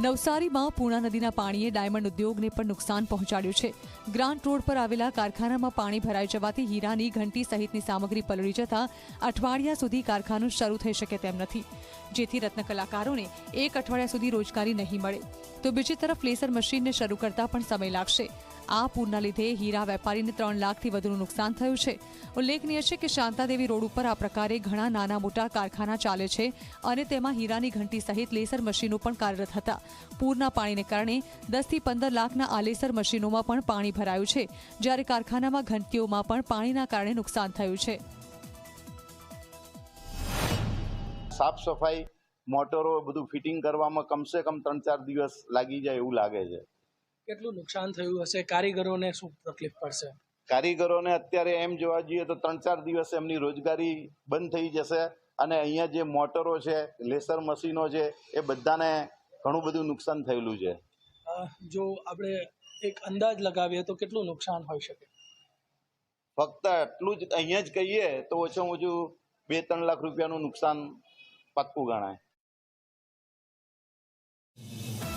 નવસારીમાં પૂર્ણા નદીના પાણીએ ડાયમંડ ઉદ્યોગને પણ નુકસાન પહોંચાડ્યું છે. ગ્રાન્ટ રોડ પર આવેલા કારખાનામાં પાણી ભરાઈ જવાથી હીરાની ઘંટી સહિતની સામગ્રી પલળી જતા અઠવાડિયા સુધી કારખાનું શરૂ થઈ શકે તેમ નથી. જેથી રત્ન કલાકારોને એક અઠવાડિયા સુધી રોજગારી નહીં મળે. તો બીજી તરફ લેસર મશીનને શરૂ કરતા પણ સમય લાગશે. આ પૂરના લીધે હીરા વેપારીને ત્રણ લાખથી વધુનું નુકસાન થયું છે. ઉલ્લેખનીય છે કે શાંતાદેવી રોડ ઉપર આ પ્રકારે ઘણા નાના મોટા કારખાના ચાલે છે અને તેમાં હીરાની ઘંટી સહિત લેસર મશીનો પણ કાર્યરત હતા. પૂરના પાણીને કારણે દસથી પંદર લાખના આલેસર મશીનોમાં પણ પાણી ભરાયું છે જ્યારે કારખાનામાં ઘંટીઓમાં પણ પાણીના કારણે નુકસાન થયું છે. સાફ સફાઈ મોટરો બધું ફિટિંગ કરવામાં કમસે કમ ત્રણ ચાર દિવસ લાગી જાય એવું લાગે છે. કેટલું નુકસાન થયું હશે? કારીગરોને શું તકલીફ પડશે? કારીગરોને અત્યારે એમ જોવા જઈએ તો ત્રણ ચાર દિવસ એમની રોજગારી બંધ થઈ જશે અને અહીંયા જે મોટરો છે લેસર મશીનો છે એ બધાને ઘણું બધું નુકસાન થયેલું છે. જો આપણે એક અંદાજ લગાવીએ તો કેટલું નુકસાન હોઈ શકે? ફક્ત આટલું જ અહીંયા જ કહીએ તો ઓછામાં ઓછું બે ત્રણ લાખ રૂપિયાનું નુકસાન પાક્કું ગણાય.